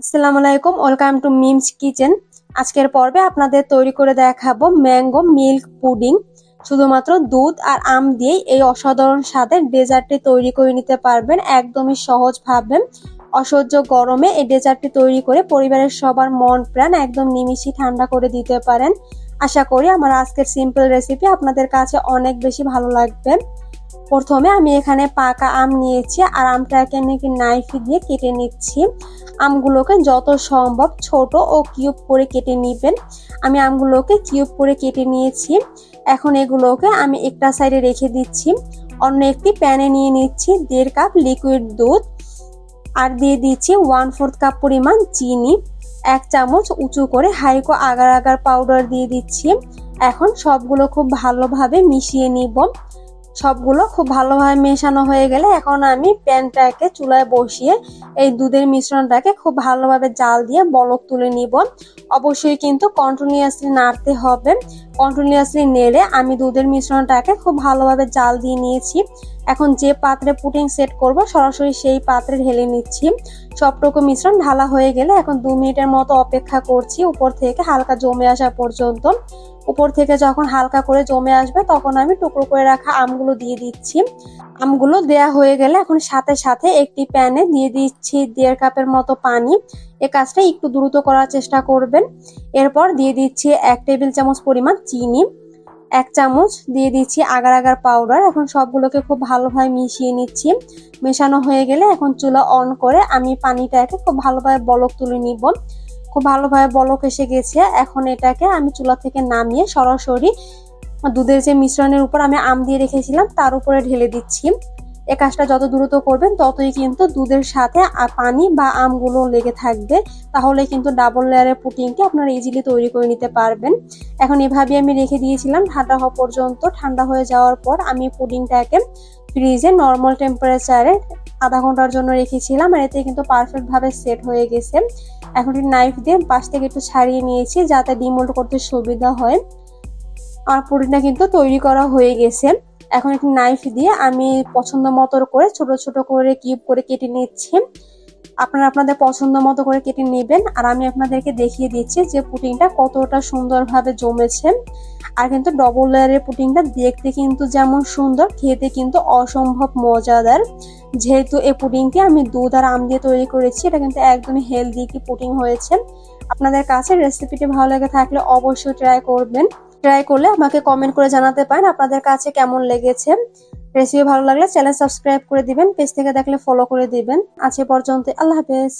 আসসালামু আলাইকুম, welcome to memes kitchen. আজকের পর্বে আপনাদের তৈরি করে দেখাবো ম্যাঙ্গো মিল্ক পুডিং। শুধুমাত্র দুধ আর আম দিয়েই এই অসাধারণ স্বাদের ডেজার্টটি তৈরি করে নিতে পারবেন, একদমই সহজ সহজভাবে অসহ্য গরমে এই ডেজার্টটি তৈরি করে পরিবারের সবার মন, প্রাণ একদম নিমিশি ঠান্ডা করে দিতে পারেন। আশা করি আমার আজকের সিম্পল রেসিপি আপনাদের কাছে অনেক বেশি ভালো লাগবে। প্রথমে আমি এখানে পাকা আম নিয়েছি আর আমটাকে আমি নাইফ দিয়ে কেটে নিচ্ছি। আমগুলোকে যত সম্ভব ছোট ও কিউব করে কেটে নেবেন। আমি আমগুলোকে কিউব করে কেটে নিয়েছি। এখন এগুলোকে আমি একটা সাইডে রেখে দিচ্ছি। অন্য একটি প্যানে নিয়ে নিচ্ছি দেড় কাপ লিকুইড দুধ আর দিয়ে দিচ্ছি ওয়ান ফোর্থ কাপ পরিমাণ চিনি। এক চামচ উঁচু করে হাইকো আগার আগার পাউডার দিয়ে দিচ্ছি। এখন সবগুলো খুব ভালোভাবে মিশিয়ে নিব। সবগুলো খুব ভালোভাবে মেশানো হয়ে গেলে এখন আমি প্যানটাকে চুলায় বসিয়ে এই দুধের মিশ্রণটাকে খুব ভালোভাবে জাল দিয়ে বলক তুলে নিব। অবশ্যই কিন্তু কন্টিনিউয়াসলি নাড়তে হবে। কন্টিনিউয়াসলি নেড়ে আমি দুধের মিশ্রণটাকে খুব ভালোভাবে জাল দিয়ে নিয়েছি। এখন যে পাত্রে পুটিং সেট করব সরাসরি সেই পাত্রে ঢেলে নিচ্ছি। সবটুকু মিশ্রণ ঢালা হয়ে গেলে এখন দু মিনিটের মতো অপেক্ষা করছি উপর থেকে হালকা জমে আসা পর্যন্ত। উপর থেকে যখন হালকা করে জমে আসবে, তখন আমি টুকরো করে রাখা আমগুলো দিয়ে দিচ্ছি। আমগুলো দেয়া হয়ে গেলে এখন সাথে সাথে একটি প্যানে দিয়ে দিচ্ছি দেড় কাপের মতো পানি। এ কাজটা একটু দ্রুত করার চেষ্টা করবেন। এরপর দিয়ে দিচ্ছি এক টেবিল চামচ পরিমাণ চিনি। এক চামচ দিয়ে দিচ্ছি আগার আগার পাউডার। এখন সবগুলোকে খুব ভালোভাবে মিশিয়ে নিচ্ছি। মেশানো হয়ে গেলে এখন চুলা অন করে আমি পানিটাকে খুব ভালোভাবে বলক তুলে নিব। খুব ভালোভাবে বলক এসে গেছে। এখন এটাকে আমি চুলা থেকে নামিয়ে সরাসরি দুধের যে মিশ্রণের উপর আমি আম দিয়ে রেখেছিলাম, তার উপরে ঢেলে দিচ্ছি। এ কাজটা যত দ্রুত করবেন, ততই কিন্তু দুধের সাথে পানি বা আমগুলো লেগে থাকবে। তাহলে কিন্তু ডাবল লেয়ারের পুটিংটি আপনারা ইজিলি তৈরি করে নিতে পারবেন। এখন এভাবে আমি রেখে দিয়েছিলাম, ঠান্ডা হওয়া পর্যন্ত। ঠান্ডা হয়ে যাওয়ার পর আমি পুডিংটাকে ফ্রিজে নর্মাল টেম্পারেচারে আধা ঘণ্টার জন্য রেখেছিলাম আর এতে কিন্তু পারফেক্টভাবে সেট হয়ে গেছে। এখন একটু নাইফ দিয়ে পাশ থেকে একটু ছাড়িয়ে নিয়েছি, যাতে ডিমোল্ড করতে সুবিধা হয়। আর পুরিটা কিন্তু তৈরি করা হয়ে গেছে। এখন একটি নাইফ দিয়ে আমি পছন্দ মতো করে, ছোট ছোট করে কিউব করে কেটে নিচ্ছি। আপনারা আপনাদের পছন্দ মতো করে কেটে নেবেন। আর আমি আপনাদেরকে দেখিয়ে দিচ্ছি যে পুটিংটা কতটা সুন্দরভাবে জমেছে। আর কিন্তু ডবল লেয়ারের পুটিংটা দেখতে কিন্তু যেমন সুন্দর, খেতে কিন্তু অসম্ভব মজাদার। যেহেতু এই পুডিংটি আমি দুধ আর আম দিয়ে তৈরি করেছি, এটা কিন্তু একদমই হেলদি একটি পুটিং হয়েছে। আপনাদের কাছে রেসিপিটি ভালো লেগে থাকলে অবশ্যই ট্রাই করবেন। ট্রাই করলে আমাকে কমেন্ট করে জানাতে পারেন আপনাদের কাছে কেমন লেগেছে। রেসিপি ভালো লাগলে চ্যানেল সাবস্ক্রাইব করে দিবেন পেজ থেকে দেখলে ফলো করে দিবেন। আজকে পর্যন্ত আল্লাহ হাফেজ।